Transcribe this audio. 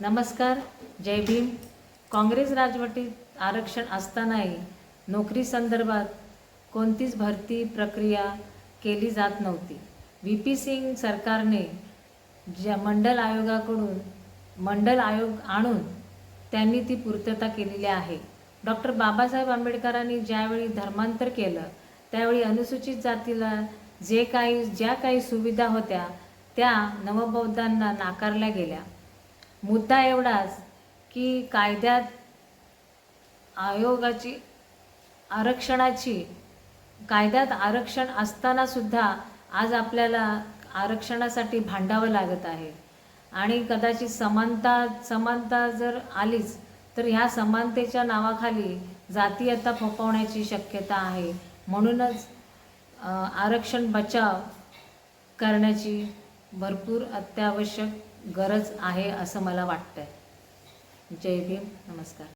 नमस्कार जय भीम. काँग्रेस राजवटीत आरक्षण असतानाही नोकरी संदर्भात कोणतीच भरती प्रक्रिया केली जात नव्हती. व्ही पी सिंग सरकारने ज्या मंडल आयोगाकडून मंडल आयोग आणून त्यांनी ती पूर्तता केलेली आहे. डॉक्टर बाबासाहेब आंबेडकरांनी ज्यावेळी धर्मांतर केलं त्यावेळी अनुसूचित जातीला जे काही ज्या काही सुविधा होत्या त्या नवबौद्धांना नाकारल्या गेल्या. मुद्दा एवढाच की कायद्यात आयोगाची आरक्षणाची कायद्यात आरक्षण असताना सुद्धा आज आपल्याला आरक्षणासाठी भांडावं लागत आहे. आणि कदाचित समानता समानता जर आलीच तर ह्या समानतेच्या नावाखाली जातीयता फोपवण्याची शक्यता आहे. म्हणूनच आरक्षण बचाव करण्याची भरपूर अत्यावश्यक गरज आहे असं मला वाटतं आहे जय भीम. नमस्कार.